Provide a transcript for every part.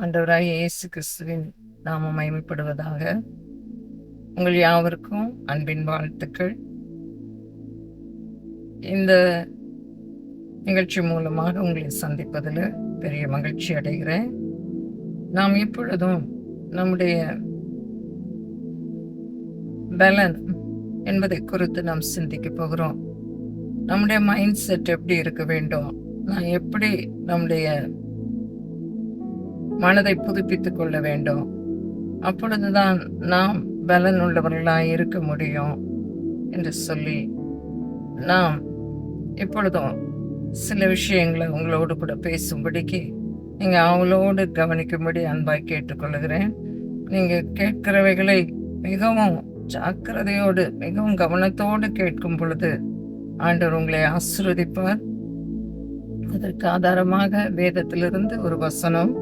ஆண்டவராய் இயேசு கிறிஸ்துவின் நாமம் மயமைப்படுவதாக உங்கள் யாவருக்கும் அன்பின் வாழ்த்துக்கள். இந்த நிகழ்ச்சி மூலமாக உங்களை சந்திப்பதில் பெரிய மகிழ்ச்சி அடைகிறேன். நாம் இப்பொழுதும் நம்முடைய பலன் என்பதை குறித்து நாம் சிந்திக்க போகிறோம். நம்முடைய மைண்ட் செட் எப்படி இருக்க வேண்டும்? நான் எப்படி நம்முடைய மனதை புதுப்பித்துக் கொள்ள வேண்டும். அப்பொழுதுதான் நாம் பலன் உள்ளவர்களாய் இருக்க முடியும் என்று சொல்லி நாம் இப்பொழுதும் சில விஷயங்களை உங்களோடு கூட பேசும்படிக்கு நீங்கள் அவங்களோடு கவனிக்கும்படி அன்பாய் கேட்டுக்கொள்கிறேன். நீங்கள் கேட்கிறவைகளை மிகவும் ஜாக்கிரதையோடு மிகவும் கவனத்தோடு கேட்கும் பொழுது ஆண்டவர் உங்களை ஆசிர்வதிப்பார். அதற்கு ஆதாரமாக வேதத்திலிருந்து ஒரு வசனம்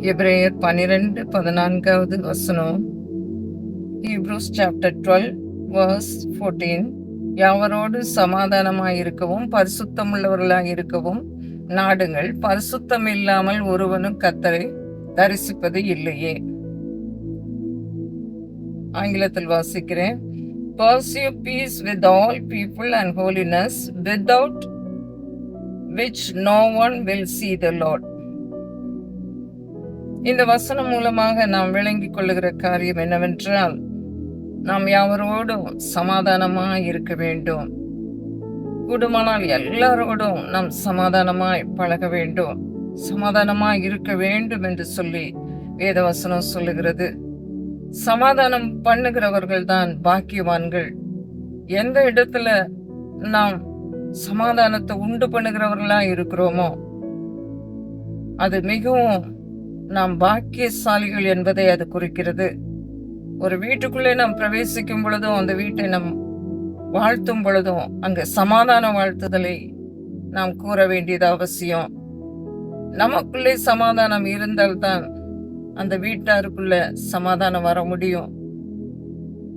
எப்ரேயர் பனிரெண்டு பதினான்காவது வசனம். Hebrews chapter twelve verse fourteen யாவரோடு சமாதானமாக இருக்கவும் பரிசுத்தமுள்ளவர்களாக இருக்கவும் நாடுங்கள் பரிசுத்தம் இல்லாமல் ஒருவனும் கத்தரை தரிசிப்பது இல்லையே. ஆங்கிலத்தில் வாசிக்கிறேன். Pursue peace with all people and holiness, without which no one will see the Lord. இந்த வசனம் மூலமாக நாம் விளங்கிக் கொள்ளுகிற காரியம் என்னவென்றால் நாம் யாவரோடும் சமாதானமாய் இருக்க வேண்டும். கூடுமானால் எல்லாரோடும் நாம் சமாதானமாய் பழக வேண்டும். சமாதானமாய் இருக்க வேண்டும் என்று சொல்லி வேதவசனம் சொல்லுகிறது. சமாதானம் பண்ணுகிறவர்கள் தான் பாக்கியவான்கள். எந்த இடத்துல நாம் சமாதானத்தை உண்டு பண்ணுகிறவர்களா இருக்கிறோமோ அது மிகவும் நாம் பாக்கியசாலிகள் என்பதை அது குறிக்கிறது. ஒரு வீட்டுக்குள்ளே நாம் பிரவேசிக்கும் பொழுதும் அந்த வீட்டை நாம் வாழ்த்தும் பொழுதும் அங்கு சமாதான வாழ்த்துதலை நாம் கூற வேண்டியது அவசியம். நமக்குள்ளே சமாதானம் இருந்தால்தான் அந்த வீட்டாருக்குள்ள சமாதானம் வர முடியும்.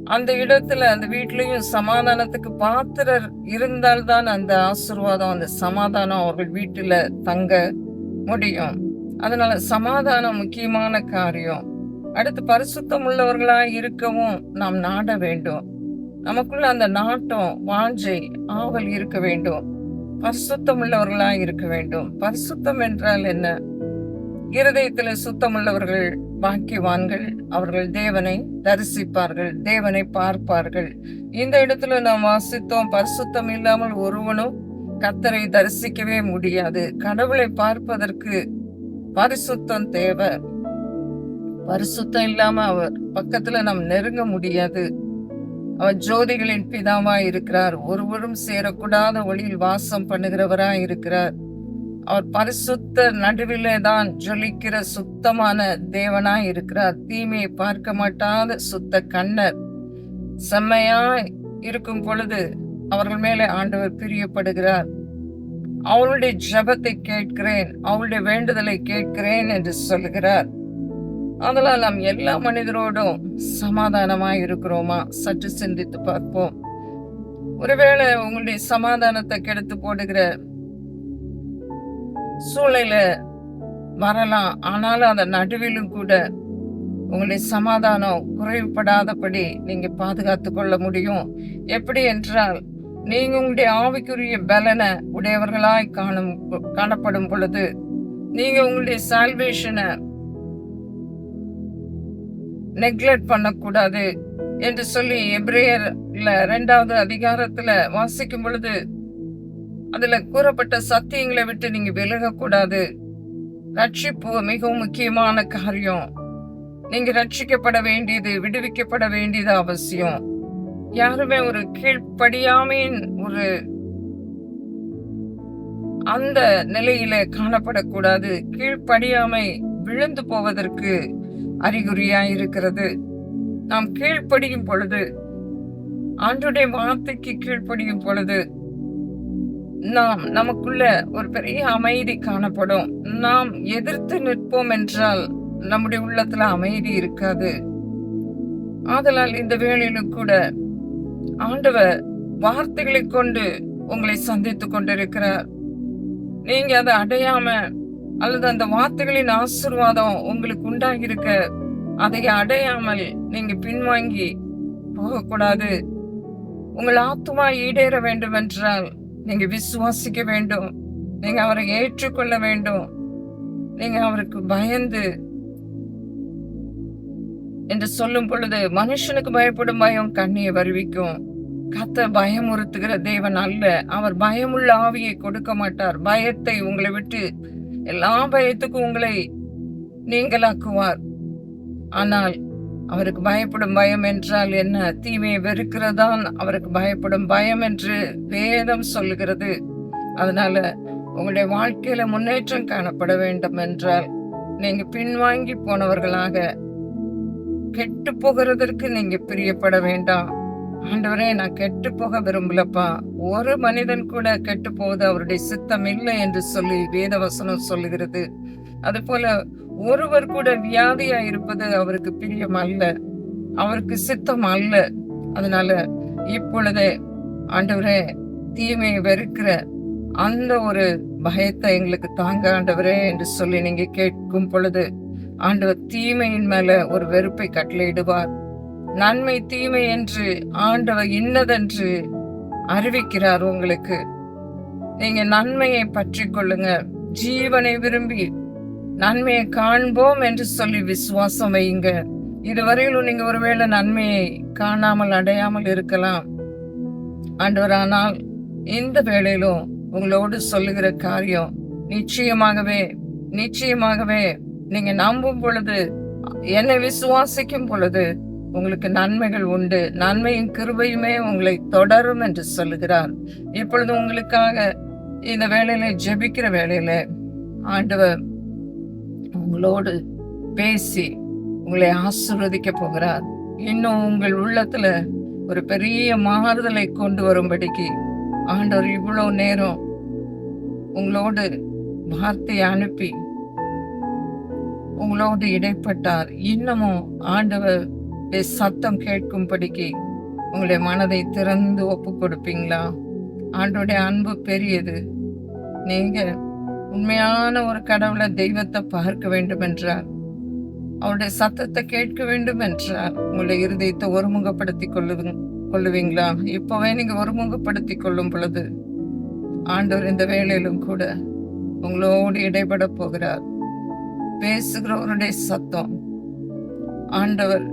அந்த இடத்துல அந்த வீட்லயும் சமாதானத்துக்கு பாத்திரர் இருந்தால்தான் அந்த ஆசிர்வாதம் அந்த சமாதானம் அவர்கள் வீட்டுல தங்க முடியும். அதனால சமாதானம் முக்கியமான காரியம். அடுத்து பரிசுத்தம் உள்ளவர்களா இருக்கவும் நாம் நாட வேண்டும். நமக்குள்ள அந்த நாட்டம் வாஞ்சை ஆவல் இருக்க வேண்டும். பரிசுத்தம் உள்ளவர்களா இருக்க வேண்டும். பரிசுத்தம் என்றால் என்ன? இருதயத்தில் சுத்தமுள்ளவர்கள் பாக்கியவான்கள் அவர்கள் தேவனை தரிசிப்பார்கள் தேவனை பார்ப்பார்கள். இந்த இடத்துல நாம் வாசித்தோம் பரிசுத்தம் இல்லாமல் ஒருவனும் கத்தரை தரிசிக்கவே முடியாது. கடவுளை பார்ப்பதற்கு பரிசுத்தம் தேவை பரிசுத்தம் இல்லாம அவர் பக்கத்துல நாம் நெருங்க முடியாது. அவர் ஜோதிகளின் பிதாவா இருக்கிறார். ஒருவரும் சேரக்கூடாத ஒளியில் வாசம் பண்ணுகிறவரா இருக்கிறார். அவர் பரிசுத்த நடுவிலே தான் ஜொலிக்கிற சுத்தமான தேவனா இருக்கிறார். தீமையை பார்க்க மாட்டாத சுத்த கண்ணர். செம்மையா இருக்கும் பொழுது அவர்கள் மேலே ஆண்டவர் பிரியப்படுகிறார். அவளுடைய ஜபத்தை கேட்கிறேன் அவளுடைய வேண்டுதலை கேட்கிறேன் என்று சொல்லுகிறார். அதனால் நாம் எல்லா மனிதரோடும் சமாதானமாக இருக்கிறோமா? சற்று சிந்தித்து பார்ப்போம். ஒருவேளை உங்களுடைய சமாதானத்தை கெடுத்து போடுகிற சூழல வரலாம். ஆனாலும் அந்த நடுவிலும் கூட உங்களுடைய சமாதானம் குறைவுபடாதபடி நீங்க பாதுகாத்து கொள்ள முடியும். எப்படி என்றால் நீங்க உங்களுடைய ஆவிக்குரிய பலனை உடையவர்களாய் காணும் காணப்படும் பொழுது நீங்க உங்களுடைய சால்வேஷனை நெக்லெக்ட் பண்ணக்கூடாது என்று சொல்லி எப்ரேயர்ல ரெண்டாவது அதிகாரத்துல வாசிக்கும் பொழுது அதுல கூறப்பட்ட சத்தியங்களை விட்டு நீங்க விலகக்கூடாது. ரட்சிப்பு மிகவும் முக்கியமான காரியம். நீங்க ரட்சிக்கப்பட வேண்டியது விடுவிக்கப்பட வேண்டியது அவசியம். யாருமே ஒரு கீழ்ப்படியாமையின் ஒரு அந்த நிலையில காணப்படக்கூடாது. கீழ்ப்படியாமை விழுந்து போவதற்கு அறிகுறியா இருக்கிறது நாம் கீழ்ப்படியும் பொழுது ஆண்டுடைய வார்த்தைக்கு கீழ்ப்படியும் பொழுது நாம் நமக்குள்ள ஒரு பெரிய அமைதி காணப்படும். நாம் எதிர்த்து நிற்போம் என்றால் நம்முடைய உள்ளத்துல அமைதி இருக்காது. ஆதலால் இந்த வேளையிலும் கூட ஆண்டவர் வார்த்தைகளை கொண்டு உங்களை சந்தித்துக் கொண்டிருக்கிறார். நீங்க அதை அடையாம அல்லது அந்த வார்த்தைகளின் ஆசிர்வாதம் உங்களுக்கு உண்டாகியிருக்க அதை அடையாமல் நீங்க பின்வாங்கி போகக்கூடாது. உங்கள் ஆத்துமா ஈடேற வேண்டும் என்றால் நீங்க விசுவாசிக்க வேண்டும். நீங்க அவரை ஏற்றுக்கொள்ள வேண்டும். நீங்க அவருக்கு பயந்து என்று சொல்லும் பொழுது மனுஷனுக்கு பயப்படும் பயம் கண்ணியை வருவிக்கும். கத்த பயமுறுத்துகிற தேவன் அல்ல. அவர் பயமுள்ள ஆவியை கொடுக்க மாட்டார். பயத்தை உங்களை விட்டு எல்லா பயத்துக்கும் உங்களை நீங்களாக்குவார் ஆனால் அவருக்கு பயப்படும் பயம் என்றால் என்ன? தீமையை வெறுக்கிறதான் அவருக்கு பயப்படும் பயம் என்று வேதம் சொல்லுகிறது. அதனால உங்களுடைய வாழ்க்கையில முன்னேற்றம் காணப்பட வேண்டும் என்றால் நீங்க பின்வாங்கி போனவர்களாக கெட்டு போகிறதற்கு நீங்க பிரியப்பட வேண்டாம். ஆண்டவரே நான் கெட்டு போக விரும்பலப்பா. ஒரு மனிதன் கூட கெட்டு போவது அவருடைய சித்தம் இல்லை என்று சொல்லி வேதவசனம் சொல்லுகிறது. அது போல ஒருவர் கூட வியாதியா இருப்பது அவருக்கு பிரியம் அல்ல. அவருக்கு சித்தம் அல்ல. அதனால இப்பொழுதே ஆண்டவரே தீமையை வெறுக்கிற அந்த ஒரு பயத்தை எங்களுக்கு தாங்க ஆண்டவரே என்று சொல்லி நீங்க கேட்கும் பொழுது ஆண்டவர் தீமையின் மேல ஒரு வெறுப்பை கட்டளையிடுவார். நன்மை தீமை என்று ஆண்டவர் இன்னதென்று அறிவிக்கிறார் உங்களுக்கு. நீங்க நன்மையை பற்றி கொள்ளுங்க ஜீவனை விரும்பி நன்மையை காண்போம் என்று சொல்லி விசுவாசம் வையுங்க இதுவரையிலும் நீங்க ஒருவேளை நன்மையை காணாமல் அடையாமல் இருக்கலாம். ஆண்டவரானால் இந்த வேளையிலும் உங்களோடு சொல்லுகிற காரியம் நிச்சயமாகவே நிச்சயமாகவே நீங்க நம்பும் பொழுது என்னை விசுவாசிக்கும் பொழுது உங்களுக்கு நன்மைகள் உண்டு. நன்மையும் கிருபையுமே உங்களை தொடரும் என்று சொல்லுகிறார். இப்பொழுது உங்களுக்காக இந்த வேலையில ஜெபிக்கிற வேலையில ஆண்டவர் உங்களோடு பேசி உங்களை ஆசிர்வதிக்க போகிறார். இன்னும் உங்கள் உள்ளத்துல ஒரு பெரிய மாறுதலை கொண்டு வரும்படிக்கு ஆண்டவர் இவ்வளவு நேரம் உங்களோடு வார்த்தையை அனுப்பி உங்களோடு இடைப்பட்டார். இன்னமும் ஆண்டவர் சத்தம் கேட்கும்படிக்கு உங்களுடைய மனதை திறந்து ஒப்பு கொடுப்பீங்களா? ஆண்டோடைய அன்பு பெரியது. நீங்க உண்மையான ஒரு கடவுளை தெய்வத்தை பார்க்க வேண்டும் என்றார் அவருடைய சத்தத்தை கேட்க வேண்டும் என்றார் உங்களுடைய இருதயத்தை ஒருமுகப்படுத்தி கொள்ளு கொள்ளுவீங்களா? இப்பவே நீங்க ஒருமுகப்படுத்தி கொள்ளும் பொழுது ஆண்டவர் இந்த வேலையிலும் கூட உங்களோடு இடைபட போகிறார். பேசுகிறவருடைய சத்தம். ஆண்டவர்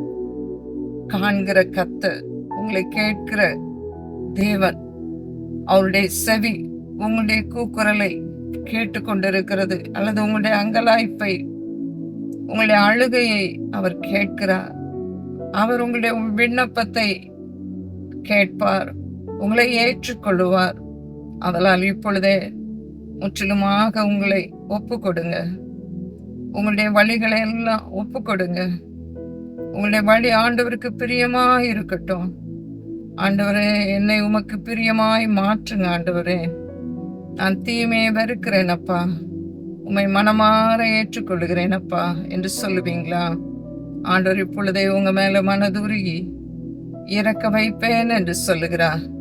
காண்கிற கத்த உங்களை கேட்கிற தேவன் அவருடைய செவி உங்களுடைய கூக்குரலை கேட்டுக்கொண்டிருக்கிறது அல்லது உங்களுடைய அங்கலாய்ப்பை உங்களுடைய அழுகையை அவர் கேட்கிறார். அவர் உங்களுடைய விண்ணப்பத்தை கேட்பார் உங்களை ஏற்றுக்கொள்வார் அதனால் இப்பொழுதே முற்றிலுமாக உங்களை ஒப்பு கொடுங்க உங்களுடைய வழிகளை எல்லாம் ஒப்பு கொடுங்க உங்களுடைய வழி ஆண்டவருக்கு பிரியமாய் இருக்கட்டும். ஆண்டவரே என்னை உமக்கு பிரியமாய் மாற்றுங்க ஆண்டவரே. நான் தீமையை வெறுக்கிறேன் அப்பா. உம்மை மனமாற ஏற்றுக்கொள்கிறேன் அப்பா என்று சொல்லுவீங்களா? ஆண்டவர் இப்பொழுதே உங்க மேல மனதுருகி இறக்க வைப்பேன் என்று சொல்லுகிறார்.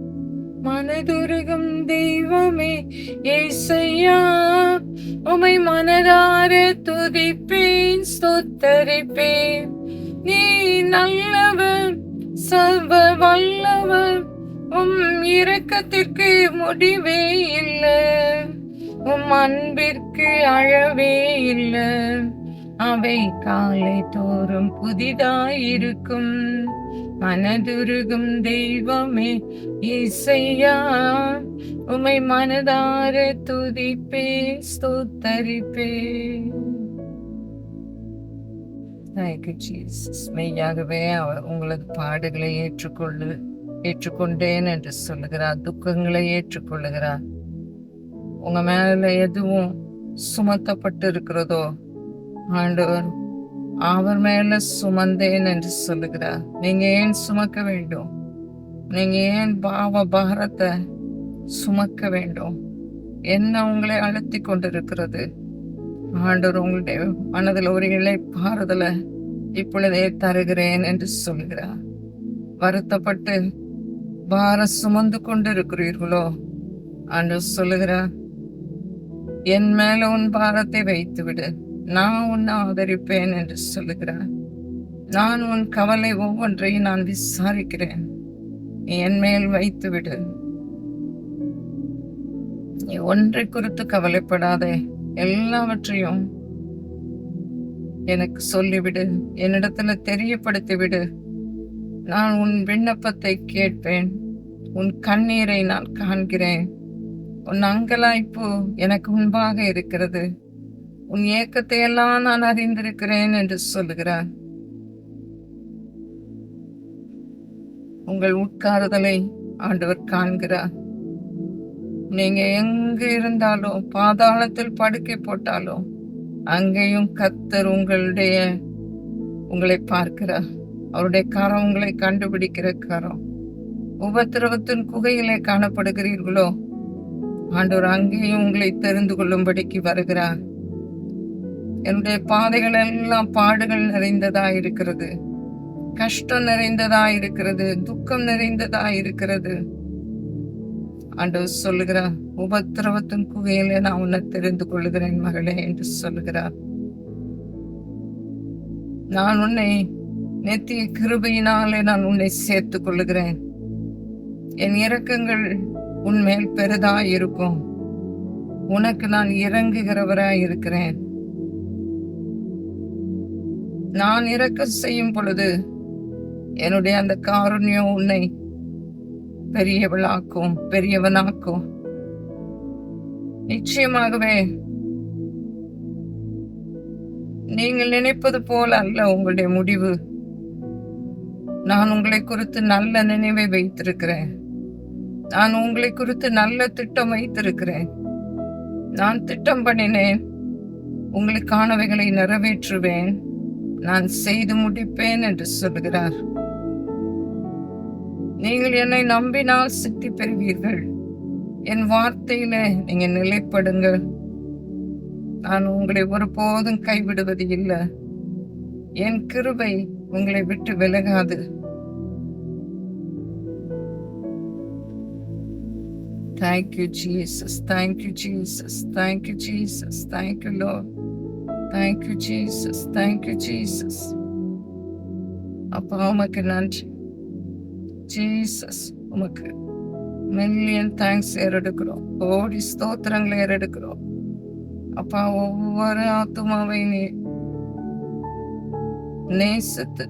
மனதுருகும் தெய்வமே ஏசையா உமை மனதார துதிப்பேன் ஸ்தோத்தரிப்பேன். நீ நல்லவர் சர்வ வல்லவர் உம் இரக்கத்திற்கு முடிவே இல்லை. உம் அன்பிற்கு அழவே இல்லை. அவை காலை தோறும் புதிதாயிருக்கும். மனதுருகும் தெய்வமே இசையா உமை மனதார துதிப்பே ஸ்தோத்தரிப்பே. மெய்யாகவே அவர் உங்களது பாடுகளை ஏற்றுக்கொள்ளு ஏற்றுக்கொண்டேன் என்று சொல்லுகிறார் துக்கங்களை ஏற்றுக்கொள்ளுகிறார். உங்க மேல எதுவும் சுமத்தப்பட்டு இருக்கிறதோ ஆண்டவர் அவர் மேல சுமந்தேன் என்று சொல்லுகிறார். நீங்க ஏன் சுமக்க வேண்டும்? நீங்க ஏன் பாவ பாரத்தை சுமக்க வேண்டும்? என்ன உங்களை அழுத்தி கொண்டிருக்கிறது? ஆண்டவர் உங்களுடைய மனதில் ஒரு இலை பாறுதல இப்பொழுதே தருகிறேன் என்று சொல்கிறார் வருத்தப்பட்டு பார சுமந்து கொண்டு இருக்கிறீர்களோ சொல்லுகிறார் என் மேல உன் பாரத்தை வைத்து விடு நான் உன்னை ஆதரிப்பேன் என்று சொல்லுகிறார். நான் உன் கவலை ஒவ்வொன்றையும் நான் விசாரிக்கிறேன். நீ என் மேல் வைத்து விடு நீ ஒன்றை குறித்து கவலைப்படாதே. எல்லாவற்றையும் எனக்கு சொல்லிவிடு. என்னிடத்துல தெரியப்படுத்தி விடு நான் உன் விண்ணப்பத்தை கேட்பேன். உன் கண்ணீரை நான் காண்கிறேன். உன் அங்கலாய்ப்பு எனக்கு முன்பாக இருக்கிறது. உன் ஏக்கத்தை எல்லாம் நான் அறிந்திருக்கிறேன் என்று சொல்லுகிறார். உங்கள் உட்காருதலை ஆண்டவர் காண்கிறார். நீங்க எங்க இருந்தாலும் பாதாளத்தில் படுக்கை போட்டாலும் அங்கேயும் கத்தர் உங்களுடைய உங்களை பார்க்கிறார். அவருடைய கரம் உங்களை கண்டுபிடிக்கிற கரம். உபத்திரவத்தின் குகையிலே காணப்படுகிறீர்களோ ஆண்டவர் அங்கேயும் உங்களை தெரிந்து கொள்ளும்படிக்கு வருகிறார். என்னுடைய பாதைகள் எல்லாம் பாடுகள் நிறைந்ததா இருக்கிறது. கஷ்டம் நிறைந்ததா இருக்கிறது. துக்கம் நிறைந்ததா இருக்கிறது. ஆண்டவர் சொல்லுகிறார் உபத்திரவத்தின் குகையிலே நான் உன்னை தெரிந்து கொள்கிறேன் மகளே என்று சொல்லுகிறார். நான் உன்னை நெத்திய கிருபையினாலே நான் உன்னை சேர்த்துக் கொள்ளுகிறேன். என் இரக்கங்கள் உன்மேல் பெரிதா இருக்கும் உனக்கு நான் இறங்குகிறவராய் இருக்கிறேன் நான் இறக்க செய்யும் பொழுது என்னுடைய அந்த காருண்யம் உன்னை பெரியவளாக்கும் பெரியவனாக்கும். நிச்சயமாகவே நீங்கள் நினைப்பது போல அல்ல உங்களுடைய முடிவு. நான் உங்களை குறித்து நல்ல நினைவை வைத்திருக்கிறேன். நான் உங்களை குறித்து நல்ல திட்டம் வைத்திருக்கிறேன். நான் திட்டம் பண்ணினேன். உங்களுக்கானவைகளை நிறைவேற்றுவேன். நான் செய்து முடிப்பேன் என்று சொல்கிறார் நீங்கள் என்னை நம்பினால் சித்தி பெறுவீர்கள் என் வார்த்தையில நீங்க நிலைப்படுங்கள் நான் உங்களை ஒருபோதும் கைவிடுவது இல்லை என் கிருபை உங்களை விட்டு விலகாது Thank you, Jesus. Thank you, Jesus. Thank you, Jesus. Thank you, Lord. Thank you, Jesus. Thank you, Jesus. அப்பா உமக்கு நன்றி ஜீசஸ் உமக்கு மில்லியன் தேங்க்ஸ் ஏறெடுக்கிறோம் கோடி ஸ்தோத்திரங்களை ஏறெடுக்கிறோம் அப்பா ஒவ்வொரு ஆத்மாவை நீ நேசித்து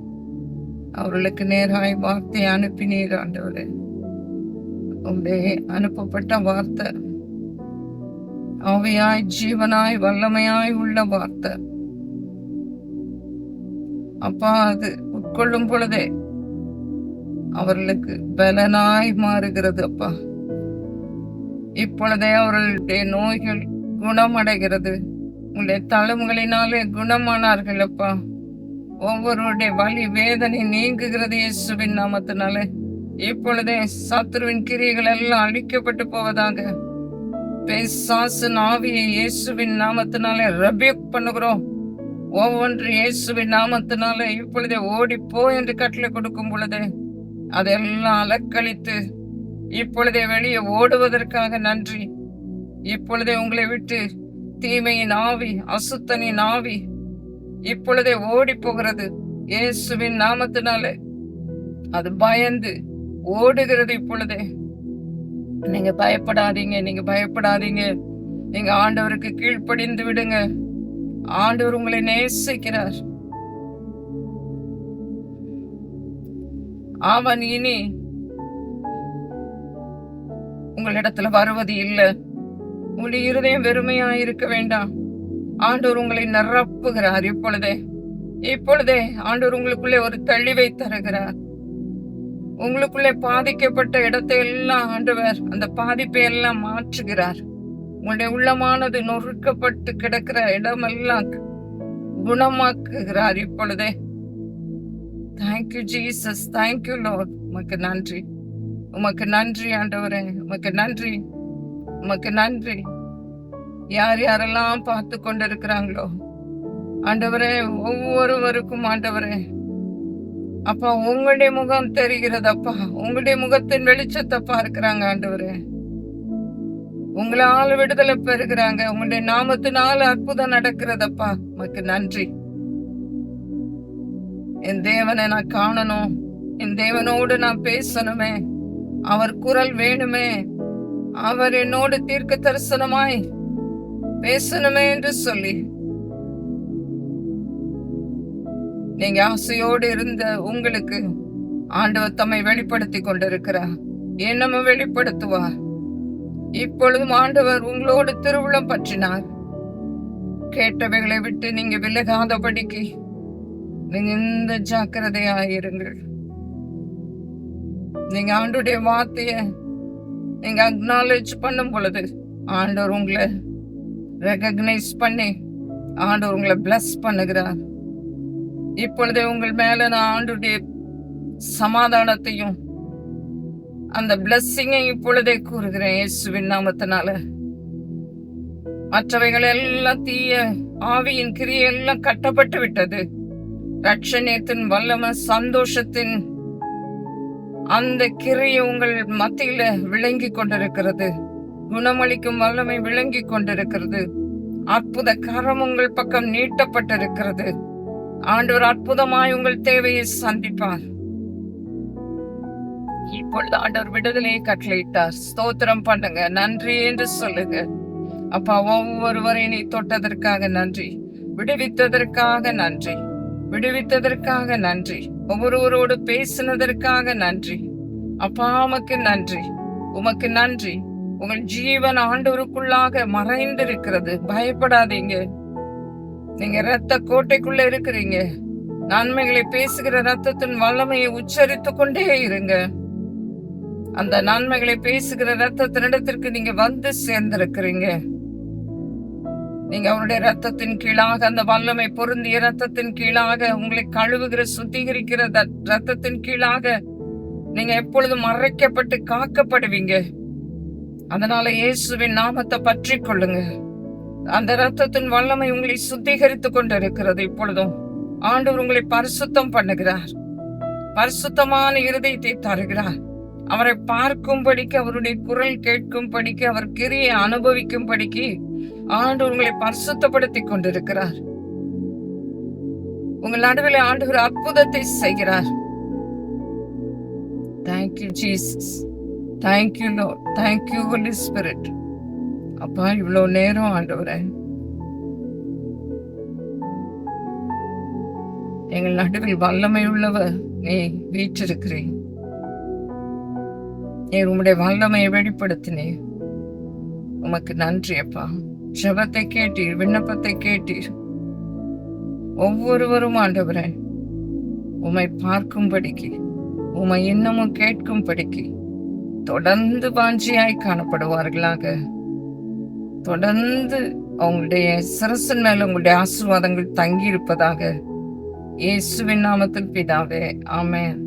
அவர்களுக்கு நேராய் வார்த்தை அனுப்பினீர் ஆண்டவரே உடைய அனுப்பப்பட்ட வார்த்தை ஆவியாய் ஜீவனாய் வல்லமையாய் உள்ள வார்த்தை. அப்பா அது உட்கொள்ளும் பொழுதே அவர்களுக்கு பலனாய் மாறுகிறது அப்பா. இப்பொழுதே அவர்களுடைய நோய்கள் குணமடைகிறது. உங்களுடைய தழும்புகளினாலே குணமானார்கள் அப்பா. ஒவ்வொருடைய வலி வேதனை நீங்குகிறது இயேசுவின் நாமத்தினாலே. இப்பொழுதே சத்ருவின் கிரியைகள் எல்லாம் அழிக்கப்பட்டு போவதாக பேசாசு ஆவியை இயேசுவின் நாமத்தினாலே ரபியூக் பண்ணுகிறோம். ஒவ்வொன்று இயேசுவின் நாமத்தினாலே இப்பொழுதே ஓடிப்போ என்று கட்டளை கொடுக்கும் பொழுது அதெல்லாம் அலக்களித்து இப்பொழுதே வெளியே ஓடுவதற்காக நன்றி. இப்பொழுதே உங்களை விட்டு தீமையின் ஆவி அசுத்தனின் ஆவி இப்பொழுதே ஓடி போகிறது இயேசுவின் நாமத்தினாலே அது பயந்து ஓடுகிறது இப்பொழுதே. நீங்க பயப்படாதீங்க நீங்க பயப்படாதீங்க. நீங்க ஆண்டவருக்கு கீழ்ப்படிந்து விடுங்க. ஆண்டவர் உங்களை நேசிக்கிறார். அவன் இனி உங்களிடத்துல வருவது இல்லை. உங்களுடைய இருதயம் வெறுமையா இருக்க வேண்டாம். ஆண்டவர் உங்களை நிரப்புகிறார் இப்பொழுதே. இப்பொழுதே ஆண்டவர் உங்களுக்குள்ளே ஒரு தெளிவை தருகிறார். உங்களுக்குள்ளே பாதிக்கப்பட்ட இடத்தை எல்லாம் ஆண்டவர் அந்த பாதிப்பை எல்லாம் மாற்றுகிறார். உங்களுடைய உள்ளமானது நொறுக்கப்பட்டு கிடக்கிற இடமெல்லாம் குணமாக்குகிறார் இப்பொழுதே. தேங்க்யூ ஜீசஸ் தேங்க்யூ லோட் உமக்கு நன்றி. உமக்கு நன்றி ஆண்டவரே. உமக்கு நன்றி. உமக்கு நன்றி. யார் யாரெல்லாம் பார்த்து கொண்டிருக்கிறாங்களோ. ஆண்டவரே ஒவ்வொருவருக்கும் ஆண்டவரே. அப்பா உங்களுடைய முகம் தெரிகிறது அப்பா. உங்களுடைய முகத்தின் வெளிச்சத்தை பார்க்கிறாங்க ஆண்டவரே. உங்களால் விடுதலை பெறுகிறாங்க. உங்களுடைய நாமத்தினால அற்புதம் நடக்கிறதப்பா உமக்கு நன்றி. என் தேவனை நான் காணணும். என் தேவனோடு நான் பேசணுமே. அவர் குரல் வேணுமே. அவர் என்னோடு தீர்க்க தரிசனமாய் பேசணுமே என்று சொல்லி. நீங்க ஆசையோடு இருந்த உங்களுக்கு ஆண்டவர் தம்மை வெளிப்படுத்தி கொண்டிருக்கிறார். இன்னமும் வெளிப்படுத்துவார். இப்பொழுதும் ஆண்டவர் உங்களோடு திருவிழம் பற்றினார். கேட்டவைகளை விட்டு நீங்க விலகாதபடிக்கு நீங்க இந்த ஜாக்கிரதையாயிருங்கள் நீங்க ஆண்டுடைய வார்த்தைய நீங்க அக்னாலேஜ் பண்ணும் பொழுது ஆண்டவர் உங்களை ரெகக்னைஸ் பண்ணி ஆண்டவர் உங்களை பிளஸ் பண்ணுகிறார். இப்பொழுதே உங்கள் மேல நான் ஆண்டுடைய சமாதானத்தையும் அந்த பிளஸ்ஸிங்கை இப்பொழுதே கூறுகிறேன் இயேசுவின் நாமத்தினால. மற்றவைகள் எல்லாம் தீய ஆவியின் கிரியை எல்லாம் கட்டப்பட்டு விட்டது. ரட்சணியத்தின் வல்லம சந்தோஷத்தின் அந்த கிரியை உங்கள் மத்தியில விளங்கி கொண்டிருக்கிறது. குணமளிக்கும் வல்லமை விளங்கி கொண்டிருக்கிறது. அற்புத கரம் உங்கள் பக்கம் நீட்டப்பட்டிருக்கிறது. ஆண்டவர் அற்புதமாய் உங்கள் தேவையை சந்திப்பார். இப்பொழுது ஆண்டவர் விடுதலையை கட்டளையிட்டார். ஸ்தோத்திரம் பண்ணுங்க. நன்றி என்று சொல்லுங்க. அப்பா ஒவ்வொருவரையும் நீ தொட்டதற்காக நன்றி. விடுவித்ததற்காக நன்றி. விடுவித்ததற்காக நன்றி. ஒவ்வொருவரோடு பேசினதற்காக நன்றி. அப்பா உமக்கு நன்றி. உமக்கு நன்றி. உங்கள் ஜீவன் ஆண்டவருக்குள்ளாக மறைந்திருக்கிறது. பயப்படாதீங்க. நீங்க ரத்த கோட்டைக்குள்ள இருக்கிறீங்க. நன்மைகளை பேசுகிற ரத்தத்தின் வல்லமையை உச்சரித்து கொண்டே இருங்க. அந்த நன்மைகளை பேசுகிற ரத்தத்தினிடத்திற்கு நீங்க வந்து சேர்ந்திருக்கிறீங்க. நீங்க அவருடைய ரத்தத்தின் கீழாக அந்த வல்லமை பொருந்திய ரத்தத்தின் கீழாக உங்களை கழுவுகிற சுத்திகரிக்கிற ரத்தத்தின் கீழாக நீங்க எப்பொழுதும் மறைக்கப்பட்டு காக்கப்படுவீங்க. அதனால இயேசுவின் நாமத்தை பற்றி கொள்ளுங்க. அந்த ரத்தத்தின் வல்லமை உங்களை சுத்திகரித்துக் கொண்டிருக்கிறது இப்பொழுதும். ஆண்டவர் உங்களை பரிசுத்தம் பண்ணுகிறார். பரிசுத்தமான இருதயத்தை தருகிறார். அவரை பார்க்கும்படிக்கு அவருடைய குரல் கேட்கும்படிக்கு அவர் கிரியை அனுபவிக்கும்படிக்கு ஆண்டவர் உங்களை பரிசுத்தப்படுத்தி கொண்டிருக்கிறார். உங்கள் நடுவில் ஆண்டவர் அற்புதத்தை செய்கிறார். Thank you Jesus thank you lord thank you holy spirit அப்பா இவ்வளவு நேரம் ஆண்டவரே. எங்கள் நடுவில் வல்லமை உள்ளவர் நீ வீற்றிருக்கிறேன். நீ உம்முடைய வல்லமையை வெளிப்படுத்தினே உமக்கு நன்றி அப்பா. ஜபத்தை கேட்டீர் விண்ணப்பத்தை கேட்டீர். ஒவ்வொருவரும் ஆண்டவரே உம்மை பார்க்கும்படிக்கு உம்மை இன்னமும் கேட்கும்படிக்கு தொடர்ந்து வாஞ்சியாய் காணப்படுவார்களாக. தொடர்ந்து அவங்களுடைய சிரசின் மேல உங்களுடைய ஆசிர்வாதங்கள் தங்கி இருப்பதாக இயேசுவின் நாமத்தில் பிதாவே ஆமேன்.